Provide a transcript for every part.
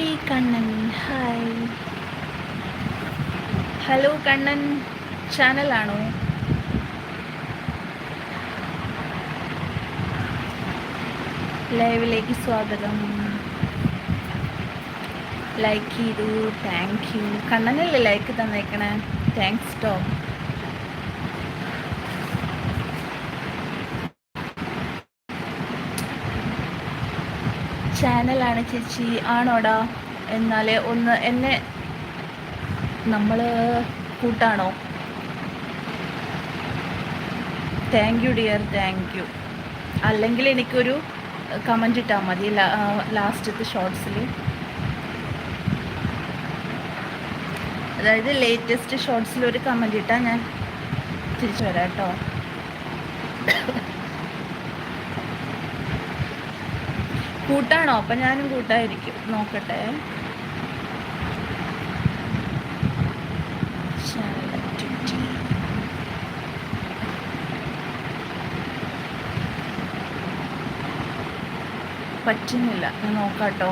Kannan hi hello Kannan ചാനലാണോ ലൈവിലേക്ക് സ്വാഗതം. ലൈക്ക് ചെയ്തു. താങ്ക് യു കണ്ണനല്ലേ ലൈക്ക് തന്നേക്കണേ? താങ്ക്സ് ടോ ചാനലാണ് ചേച്ചി. ആണോടാ? എന്നാൽ ഒന്ന് എന്നെ നമ്മൾ കൂട്ടാണോ? Thank you dear thank you അല്ലെങ്കിൽ എനിക്കൊരു കമന്റ് ഇട്ടാൽ മതി ലാസ്റ്റത്തെ ഷോർട്സിൽ അതായത് ലേറ്റസ്റ്റ് ഷോർട്സിൽ ഒരു കമന്റ് ഇട്ടാൽ ഞാൻ തിരിച്ചു വരാം കേട്ടോ. കൂട്ടാണോ? അപ്പം ഞാനും കൂട്ടായിരിക്കും. നോക്കട്ടെ. പറ്റുന്നില്ല. ഞാൻ നോക്കാട്ടോ.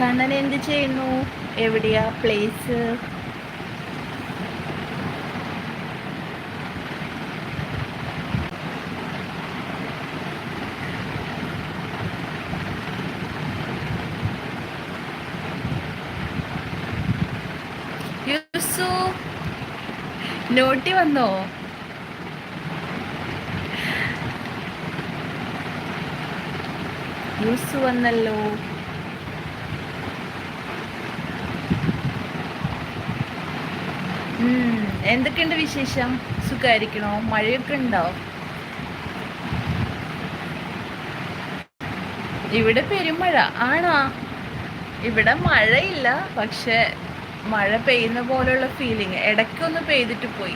കണ്ണൻ എന്ത് ചെയ്യുന്നു? എവിടെയാ പ്ലേസ് യുസു നോട്ടി വന്നോ? യൂസ് വന്നല്ലോ. എന്തൊക്കെയുണ്ട് വിശേഷം? സുഖമായിരിക്കണോ മഴയൊക്കെ ഉണ്ടോ? ഇവിടെ പെരുമഴ. ആണോ? ഇവിടെ മഴയില്ല പക്ഷെ മഴ പെയ്യുന്ന പോലെയുള്ള ഫീലിങ് ഇടയ്ക്കൊന്ന് പെയ്തിട്ട് പോയി.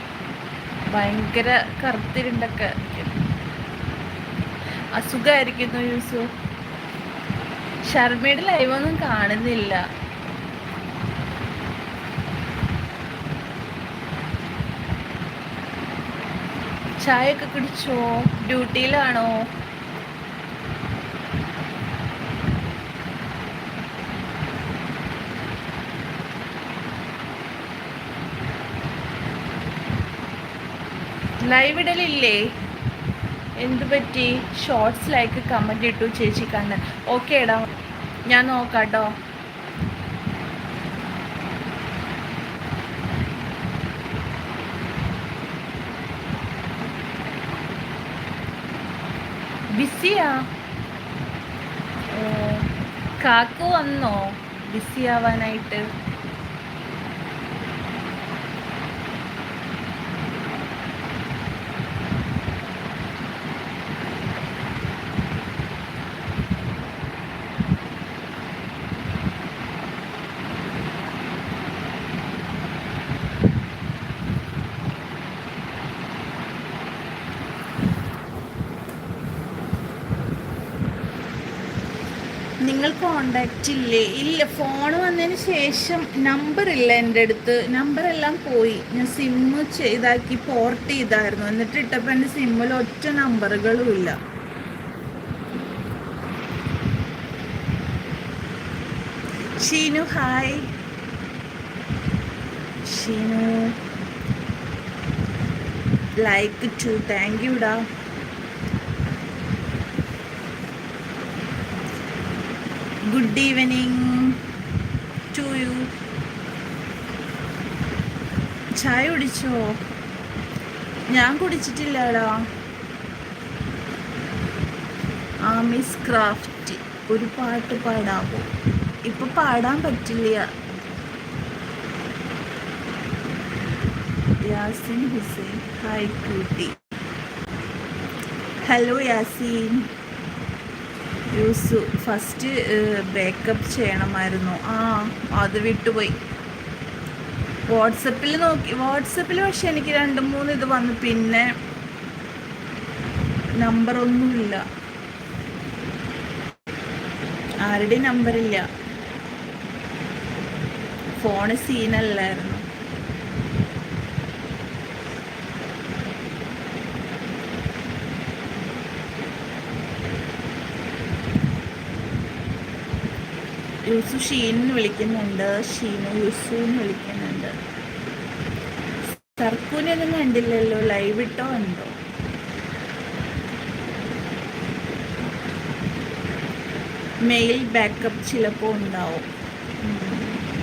ഭയങ്കര കറുത്തിരുണ്ടൊക്കെ. അസുഖമായിരിക്കുന്നു യൂസു. ലൈവ് ഒന്നും കാണുന്നില്ല. ചായ ഒക്കെ കുടിച്ചോ? ഡ്യൂട്ടിയിലാണോ? ലൈവ് ഇടലില്ലേ? എന്ത് പറ്റി? ഷോർട്സ് ലൈക്ക് കമന്റ് ഇട്ടു ചേച്ചി കണ്ണ് ഓക്കെ ഇടാം ഞാൻ നോക്കാട്ടോ. ബിസിയാ കാക്കു വന്നോ? ബിസി ആവാനായിട്ട്? നിങ്ങൾ കോണ്ടാക്റ്റ് ഇല്ലേ? ഇല്ല ഫോൺ വന്നതിന് ശേഷം നമ്പർ ഇല്ല എന്റെ അടുത്ത്. നമ്പർ എല്ലാം പോയി. ഞാൻ സിമ്മ് ചെയ്താക്കി പോർട്ട് ചെയ്തായിരുന്നു. എന്നിട്ട് ഇട്ടപ്പോൾ എന്റെ സിമ്മിൽ ഒറ്റ നമ്പറുകളും ഇല്ല. Sheenu hi Sheenu. Like to thank you good evening to you ചായ കുടിച്ചോ? ഞാൻ കുടിച്ചിട്ടില്ലടാ. ആ മിസ് ക്രാഫ്റ്റ് ഒരു പാട്ട് പാടാമോ ഇപ്പൊ പാടാൻ പറ്റില്ല. യാസിൻ ഹുസൈൻ. ഹായ് കൂട്ടി ഹലോ യാസീൻ. യൂസ്. ഫസ്റ്റ് ബേക്കപ്പ് ചെയ്യണമായിരുന്നു. ആ അത് വിട്ടുപോയി. വാട്സപ്പിൽ നോക്കി. വാട്സപ്പിൽ പക്ഷെ എനിക്ക് രണ്ട് മൂന്ന് ഇത് വന്നു. പിന്നെ നമ്പറൊന്നുമില്ല ആരുടെയും നമ്പറില്ല ഫോണ് സീനല്ലായിരുന്നു യൂസു ഷീൻ വിളിക്കുന്നുണ്ട്. ഷീനു യൂസു എന്ന് വിളിക്കുന്നുണ്ട്. സർക്കൂനെ ഒന്നും കണ്ടില്ലല്ലോ. ലൈവ് ഇട്ടോ ഉണ്ടോ മെയിൽ ബാക്കപ്പ് ചിലപ്പോൾ ഉണ്ടാവും.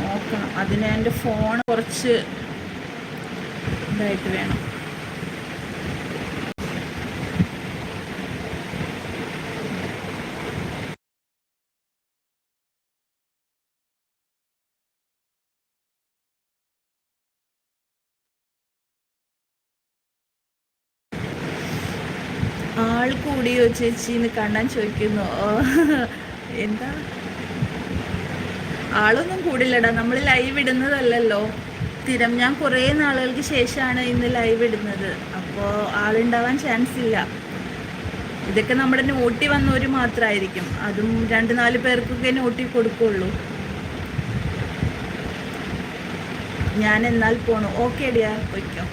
നോക്കണം. അതിന് എന്റെ ഫോൺ കുറച്ച് ഇതായിട്ട് വേണം. ആൾ കൂടിയോ ചേച്ചിന്ന് കാണാൻ ചോദിക്കുന്നു. എന്താ? ആളൊന്നും കൂടില്ലടാ നമ്മൾ ലൈവ് ഇടുന്നതല്ലല്ലോ. സ്ഥിരം ഞാൻ കുറേ നാളുകൾക്ക് ശേഷമാണ് ഇന്ന് ലൈവ് ഇടുന്നത്. അപ്പോൾ ആളുണ്ടാവാൻ ചാൻസ് ഇല്ല. ഇതൊക്കെ നമ്മുടെ നോട്ടി വന്നവർ മാത്രമായിരിക്കും അതും രണ്ട് നാല് പേർക്കൊക്കെ നോട്ടി കൊടുക്കുള്ളൂ. ഞാൻ എന്നാൽ പോണു. ഓക്കെ ഡിയാ പൊയ്ക്കോ.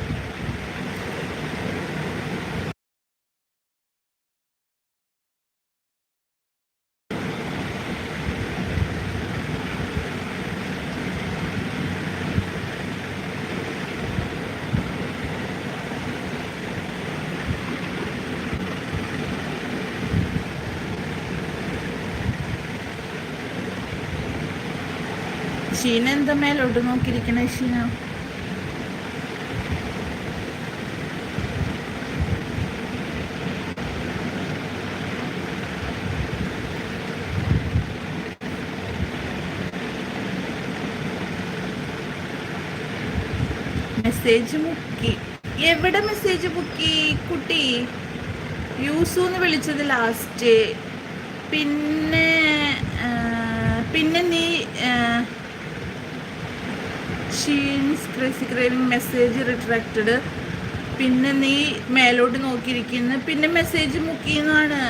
ഷീന എന്താ മേലോട്ട് നോക്കിയിരിക്കണേ ഷീന? മെസ്സേജ് മുക്കി. എവിടെ മെസ്സേജ് മുക്കി കുട്ടി? യൂസു എന്ന് വിളിച്ചത് ലാസ്റ്റ് പിന്നെ പിന്നെ നീ ഷീൻസ് ക്രേസി മെസ്സേജ് റിട്രാക്റ്റഡ് പിന്നെ നീ മേലോട്ട് നോക്കിയിരിക്കുന്നു. പിന്നെ മെസ്സേജ് മുക്കിയെന്നാണ്.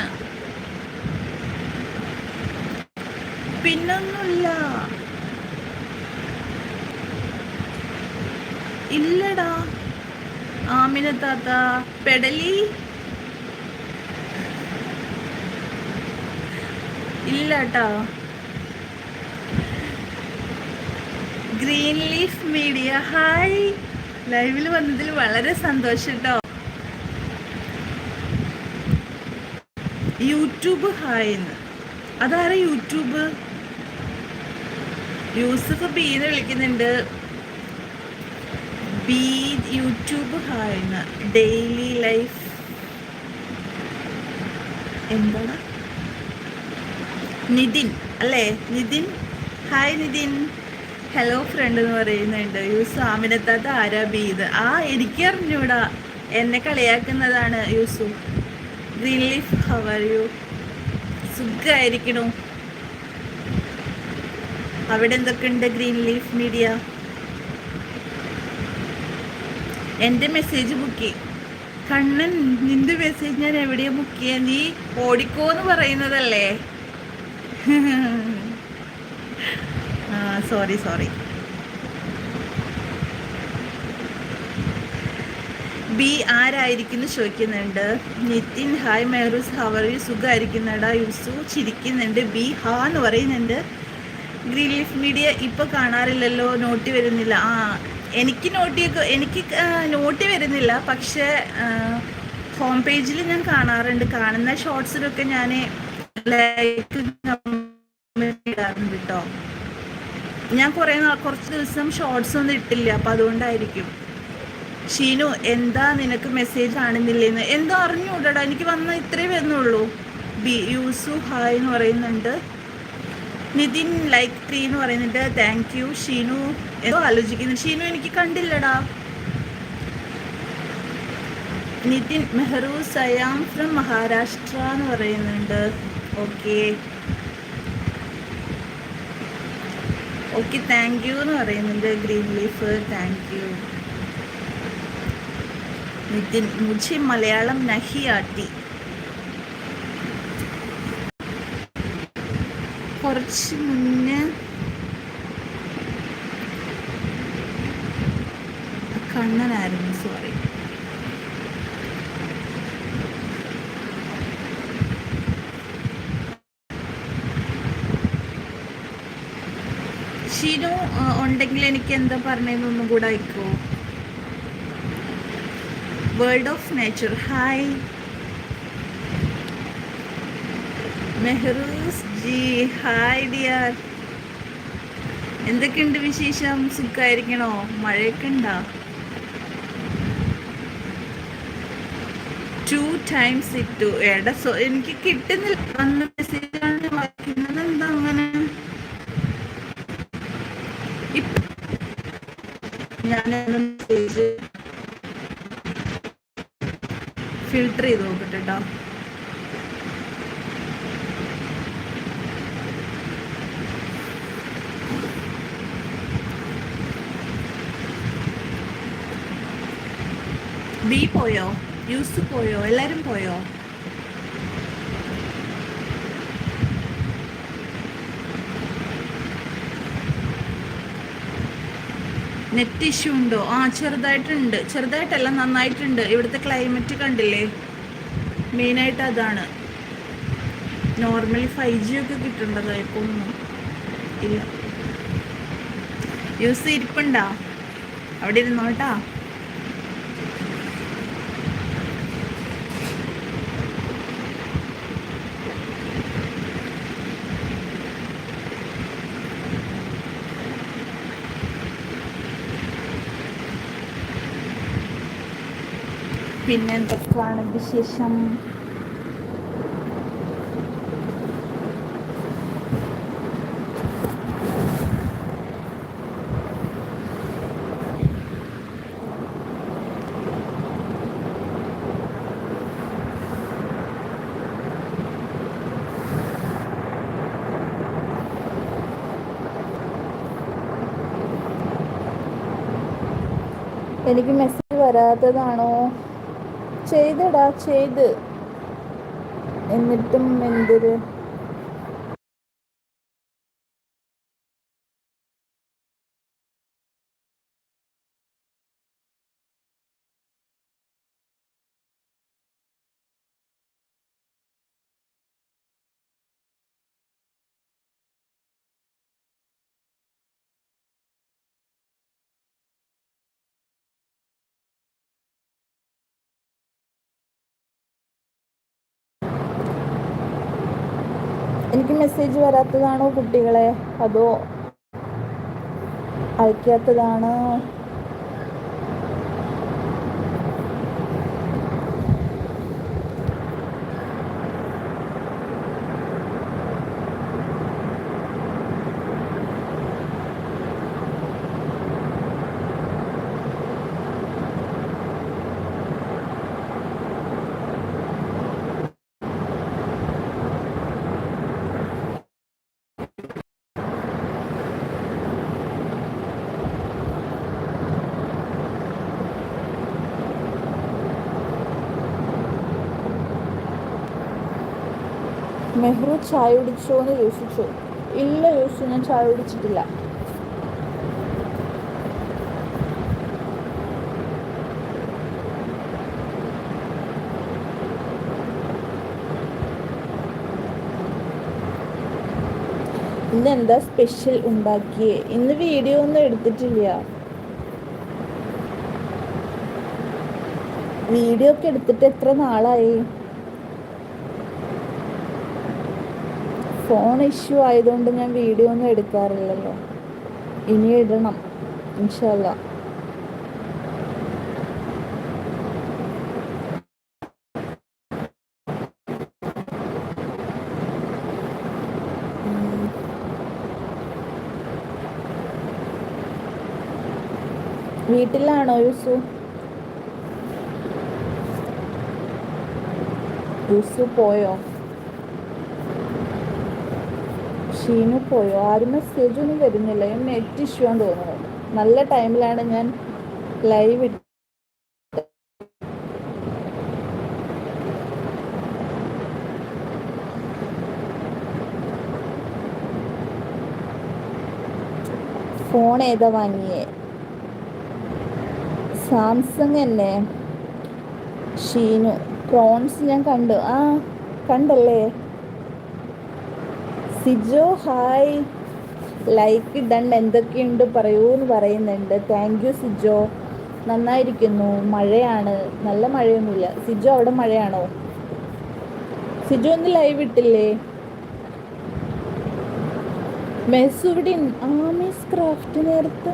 പിന്നൊന്നുമില്ല. ഇല്ലടാ. ആമിന താത്ത പെടലി. ഇല്ലട്ടാ. ഗ്രീൻ ലീഫ് മീഡിയ ഹായ് ലൈവിൽ വന്നതിൽ വളരെ സന്തോഷം കേട്ടോ യൂട്യൂബ് ഹായ് എന്ന്. അതാരാ യൂട്യൂബ്? യൂസഫ് ബി എന്ന് വിളിക്കുന്നുണ്ട്. ബി യൂട്യൂബ് ഹായ് എന്ന്. ഡെയിലി ലൈഫ് എന്താണ്? നിതിൻ. അല്ലേ? Nitin. Hi Nitin. Hello friend എന്ന് പറയുന്നുണ്ട്. യൂസ് സാമിനെത്താത്ത ആരാ ബീത് ആ എനിക്ക് അറിഞ്ഞൂടാ. എന്നെ കളിയാക്കുന്നതാണ് യൂസു. Relief leaf how are you സുഖമായിരിക്കണു അവിടെ എന്തൊക്കെയുണ്ട് ഗ്രീൻ ലീഫ് മീഡിയ എന്റെ മെസ്സേജ് ബുക്കി കണ്ണൻ നിന്റെ മെസ്സേജ് ഞാൻ എവിടെയാ മുക്കിയ? നീ ഓടിക്കോന്ന് പറയുന്നതല്ലേ? സോറി സോറി ബി ആരായിരിക്കുന്നു ചോദിക്കുന്നുണ്ട്. Nitin hi Mehrooz how are you സുഖമായിരിക്കുന്നടാ യുസു ചിരിക്കുന്നുണ്ട്. ബി ഹാ എന്ന് പറയുന്നുണ്ട്. ഗ്രീൻ ലീഫ് മീഡിയ ഇപ്പോൾ കാണാറില്ലല്ലോ നോട്ടി വരുന്നില്ല. ആ എനിക്ക് നോട്ടിയൊക്കെ എനിക്ക് നോട്ടി വരുന്നില്ല. പക്ഷേ ഹോം പേജിൽ ഞാൻ കാണാറുണ്ട്. കാണുന്ന ഷോർട്സിലൊക്കെ ഞാൻ ലൈക്ക് ഇടാറുണ്ട് കേട്ടോ ഞാൻ കുറേ കുറച്ച് ദിവസം ഷോർട്സ് ഒന്നും ഇട്ടില്ല അപ്പം അതുകൊണ്ടായിരിക്കും. ഷീനു എന്താ നിനക്ക് മെസ്സേജ് കാണുന്നില്ലെന്ന്? എന്തോ അറിഞ്ഞൂടടാ എനിക്ക് വന്ന ഇത്രേ വരുന്നുള്ളൂ. ബി യൂസു ഹായ് എന്ന് പറയുന്നുണ്ട്. നിതിൻ ലൈക്ക് ത്രീ എന്ന് പറയുന്നുണ്ട്. താങ്ക് യു ഷീനു എന്തോ ആലോചിക്കുന്നു. ഷീനു എനിക്ക് കണ്ടില്ലടാ. നിതിൻ മെഹറു സയാം ഫ്രം മഹാരാഷ്ട്ര എന്ന് പറയുന്നുണ്ട്. ഓക്കെ ഓക്കെ താങ്ക് യു എന്ന് പറയുന്നുണ്ട്. Green leaf thank you Nitin മുജി Malayalam നഹി ആട്ടി. കുറച്ച് മുന്നേ കണ്ണനായിരുന്നു സോറി ഷിനു ആ, ഉണ്ടെങ്കിൽ എനിക്ക് എന്താ പറഞ്ഞതെന്നൊന്നും കൂടെ അയക്കോ? World of nature hi Mehrooz ji hi dear എന്തൊക്കെയുണ്ട് വിശേഷം? സുഖമായിരിക്കണോ മഴയൊക്കെ ഉണ്ടോ? ടു ടൈംസ് ഇട്ടു എടാ സോ എനിക്ക് കിട്ടുന്നില്ല. വന്ന ഞാൻ മെസ്സേജ് ഫിൽട്ടർ ചെയ്ത് നോക്കട്ടെ കേട്ടോ ബി പോയോ? യൂസ് പോയോ? എല്ലാരും പോയോ? നെറ്റ് ഇഷ്യൂ ഉണ്ടോ? ആ ചെറുതായിട്ടുണ്ട്. ചെറുതായിട്ടല്ല നന്നായിട്ടുണ്ട്. ഇവിടുത്തെ ക്ലൈമറ്റ് കണ്ടില്ലേ? മെയിനായിട്ട് അതാണ്. നോർമലി ഫൈവ് ജി ഒക്കെ കിട്ടേണ്ടത് ഇപ്പം ഒന്നും ഇല്ല. യൂസ് ഇരിപ്പുണ്ടോ? അവിടെ ഇരുന്നോട്ടാ? പിന്നെ എന്തൊക്കെയാണ് വിശേഷം? എനിക്ക് മെസ്സേജ് വരാത്തതാണോ? ചെയ്തടാ ചെയ്ത്. എന്നിട്ടും എന്തൊരു എനിക്ക് മെസ്സേജ് വരാത്തതാണോ കുട്ടികളെ? അതോ അയക്കാത്തതാണോ? മെഹ്റു ചായ കുടിച്ചോ എന്ന് ചോദിച്ചു. ഇല്ല ചോദിച്ചു ഞാൻ ചായ കുടിച്ചിട്ടില്ല. ഇന്ന് എന്താ സ്പെഷ്യൽ ഉണ്ടാക്കിയേ? ഇന്ന് വീഡിയോ ഒന്നും എടുത്തിട്ടില്ല. വീഡിയോ ഒക്കെ എടുത്തിട്ട് എത്ര നാളായി? ഫോൺ ഇഷ്യൂ ആയതുകൊണ്ട് ഞാൻ വീഡിയോ ഒന്നും എടുക്കാറില്ലല്ലോ. ഇനി ഇടണം ഇൻഷല്ല വീട്ടിലാണോ യൂസു? യൂസു പോയോ? ഷീനു പോയോ? ആരും മെസ്സേജ് ഒന്നും വരുന്നില്ല. ഞാൻ നെറ്റ് ഇഷ്യൂ ആണെന്ന് തോന്നുന്നു. നല്ല ടൈമിലാണ് ഞാൻ ലൈവ് ഫോൺ ഏതാ വാങ്ങിയേ? സാംസങ് തന്നെ ഷീനു പ്രോൺസ് ഞാൻ കണ്ടു. ആ കണ്ടല്ലേ? സിജോ ഹായ്. ലൈക്ക് ഇടണ്ട എന്തൊക്കെയുണ്ട് പറയൂ എന്ന് പറയുന്നുണ്ട്. Thank you Sijo. നന്നായിരിക്കുന്നു. മഴയാണ്. നല്ല മഴയൊന്നുമില്ല. സിജോ അവിടെ മഴയാണോ? സിജോ ഒന്ന് ലൈവ് ഇട്ടില്ലേ? മെസ്സുവിടിൻ ആമീസ് ക്രാഫ്റ്റ് നേരത്ത്.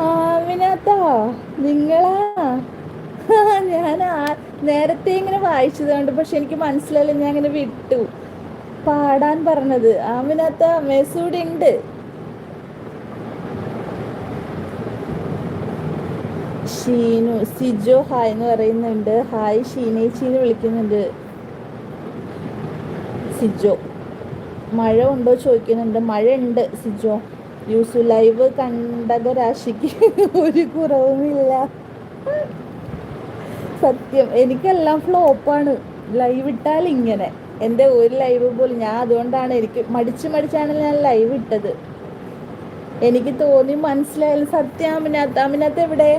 ആമിനത്താ നിങ്ങളാ? ഞാൻ നേരത്തെ ഇങ്ങനെ വായിച്ചതുകൊണ്ട് പക്ഷെ എനിക്ക് മനസ്സിലായില്ല. ഞാൻ അങ്ങനെ വിട്ടു. പാടാൻ പറഞ്ഞത്. ആമിനത്ത മെസ്സൂടി ഉണ്ട്. ഷീനു സിജോ ഹായ് എന്ന് പറയുന്നുണ്ട്. ഹായ് ഷീനേച്ചിന്ന് വിളിക്കുന്നുണ്ട്. സിജോ. മഴ ഉണ്ടോ ചോദിക്കുന്നുണ്ട്. മഴ ഉണ്ട് സിജോ. യൂസു ലൈവ് കണ്ടക രാശിക്ക് ഒരു കുറവുമില്ല. സത്യം എനിക്കെല്ലാം ഫ്ലോപ്പാണ് ലൈവ് ഇട്ടാൽ ഇങ്ങനെ എന്റെ ഒരു ലൈവ് പോലും ഞാൻ അതുകൊണ്ടാണ് എനിക്ക് മടിച്ച് മടിച്ചാണ് ഞാൻ ലൈവ് ഇട്ടത്. എനിക്ക് തോന്നി മനസ്സിലായാലും സത്യം അമിനത്ത് എവിടെ?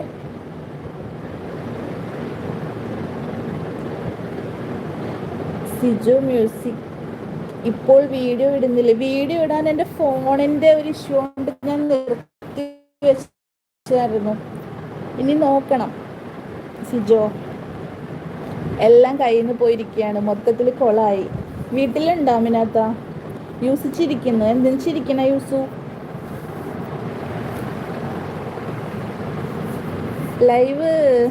സിജു മ്യൂസിക് ഇപ്പോൾ വീഡിയോ ഇടുന്നില്ല. വീഡിയോ ഇടാൻ എന്റെ ഫോണിന്റെ ഒരു ഇഷ്യൂ കൊണ്ട് ഞാൻ നിർത്തി വെച്ചായിരുന്നു. ഇനി നോക്കണം. സിജോ. എല്ലാം കയ്യിൽ നിന്ന് പോയിരിക്കുകയാണ് മൊത്തത്തിൽ കൊളായി. വീട്ടിലുണ്ടോ അമിനാത്ത യൂസ് ചിരിക്കുന്നു എന്തിനു ചിരിക്കണ യൂസു? ലൈവ്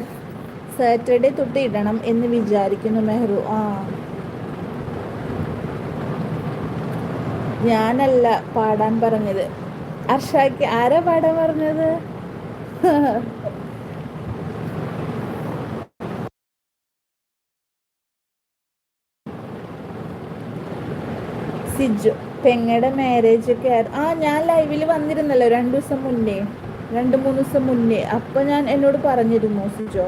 സാറ്റർഡേ തൊട്ട് ഇടണം എന്ന് വിചാരിക്കുന്നു മെഹ്റു. ആ. ഞാനല്ല പാടാൻ പറഞ്ഞത്. അർഷാക്ക് ആരാ പാടാൻ പറഞ്ഞത്? സിജു പെങ്ങടെ മാരേജ് ഒക്കെ ആയിരുന്നു ആ ഞാൻ ലൈവിൽ വന്നിരുന്നല്ലോ രണ്ടു ദിവസം മുന്നേ. രണ്ട് മൂന്ന് ദിവസം മുന്നേ. അപ്പൊ ഞാൻ എന്നോട് പറഞ്ഞിരുന്നു സിജോ.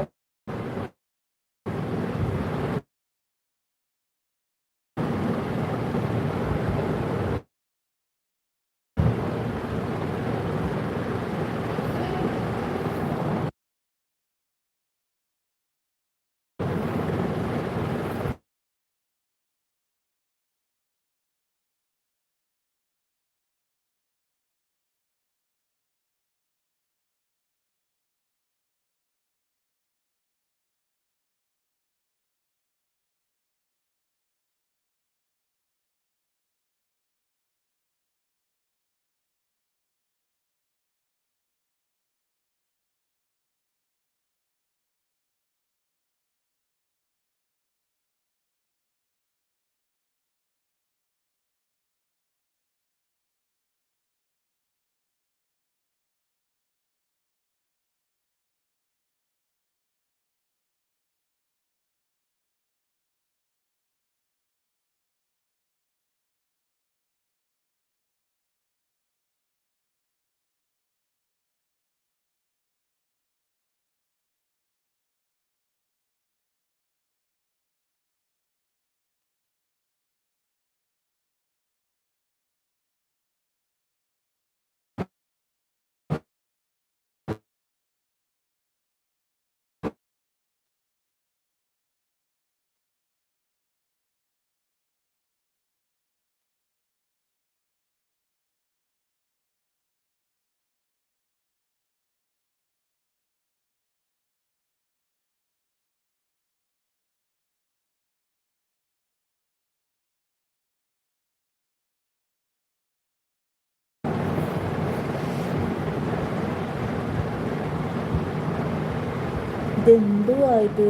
ഇതെന്തുവാ ഇത്?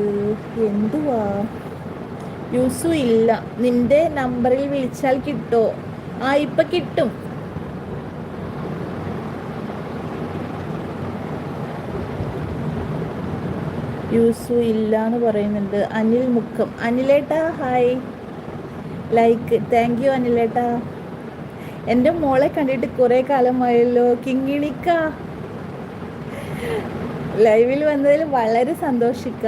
എന്തുവാ? യൂസു ഇല്ല. നിന്റെ നമ്പറിൽ വിളിച്ചാൽ കിട്ടോ? ആ ഇപ്പൊ കിട്ടും. യൂസു ഇല്ല എന്ന് പറയുന്നുണ്ട്. അനിൽ മുക്കം. അനിലേട്ടാ ഹായ്. ലൈക്ക്. താങ്ക് യു അനിലേട്ടാ. എന്റെ മോളെ കണ്ടിട്ട് കുറേ കാലമായല്ലോ. കിങ്ങിണിക്ക. ലൈവിൽ വന്നതിൽ വളരെ സന്തോഷിക്ക.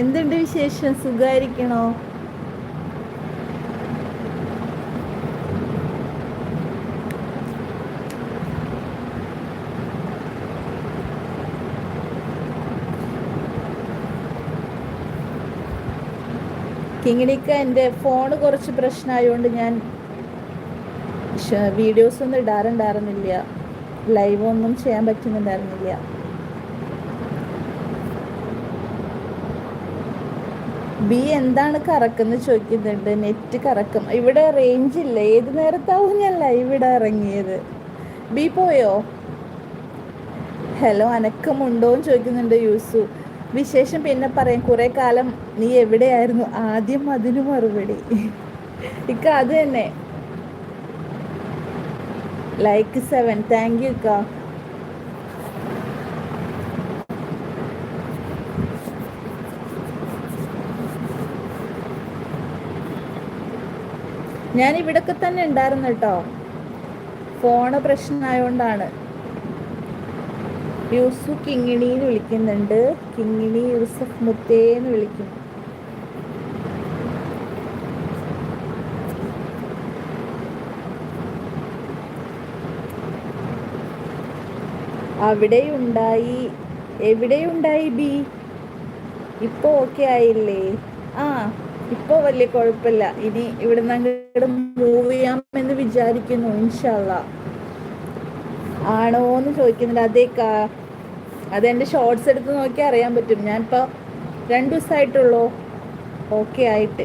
എന്തുണ്ട് വിശേഷം? സുഖമായിരിക്കണോ? കിങ്ങിണിക്ക എന്റെ ഫോൺ കുറച്ച് പ്രശ്നമായതുകൊണ്ട് ഞാൻ വീഡിയോസ് ഒന്നും ഇടാറുണ്ടായിരുന്നില്ല. ലൈവ് ഒന്നും ചെയ്യാൻ പറ്റുന്നുണ്ടായിരുന്നില്ല. ബി എന്താണ് കറക്കുന്ന ചോദിക്കുന്നുണ്ട്. നെറ്റ് കറക്കും. ഇവിടെ റേഞ്ച് ഇല്ല? ഏത് നേരത്താവും ഞാൻ ഇടാൻ ഇറങ്ങിയത്? ബി പോയോ? ഹലോ അനക്കമുണ്ടോ എന്ന് ചോദിക്കുന്നുണ്ട് യൂസു. വിശേഷം പിന്നെ പറയാം. കുറേ കാലം നീ എവിടെയായിരുന്നു? ആദ്യം അതിന് മറുപടി. ഇക്ക അത് തന്നെ. ലൈക്ക് സെവൻ താങ്ക് യു ഇക്ക. ഞാൻ ഇവിടൊക്കെ തന്നെ ഉണ്ടായിരുന്നു കേട്ടോ. ഫോണ് പ്രശ്നമായോണ്ടാണ് യൂസു കിങ്ങിണിന്ന് വിളിക്കുന്നുണ്ട്. കിങ്ങിണി യൂസഫ് മുത്തേ മുത്തേന്ന് വിളിക്കും. അവിടെയുണ്ടായി. എവിടെയുണ്ടായി ബി? ഇപ്പൊ ഓക്കെ ആയില്ലേ? ആ. ഇപ്പോൾ വലിയ കുഴപ്പമില്ല. ഇനി ഇവിടുന്ന് അങ്ങോട്ട് മൂവ് ചെയ്യാമെന്ന് വിചാരിക്കുന്നു ഇൻഷല്ല ആണോ എന്ന് ചോദിക്കുന്നില്ല അതേക്കാ അതെന്റെ ഷോർട്സ് എടുത്ത് നോക്കി അറിയാൻ പറ്റും. ഞാനിപ്പോൾ രണ്ട് ദിവസമായിട്ടുള്ളൂ ഓക്കെ ആയിട്ട്.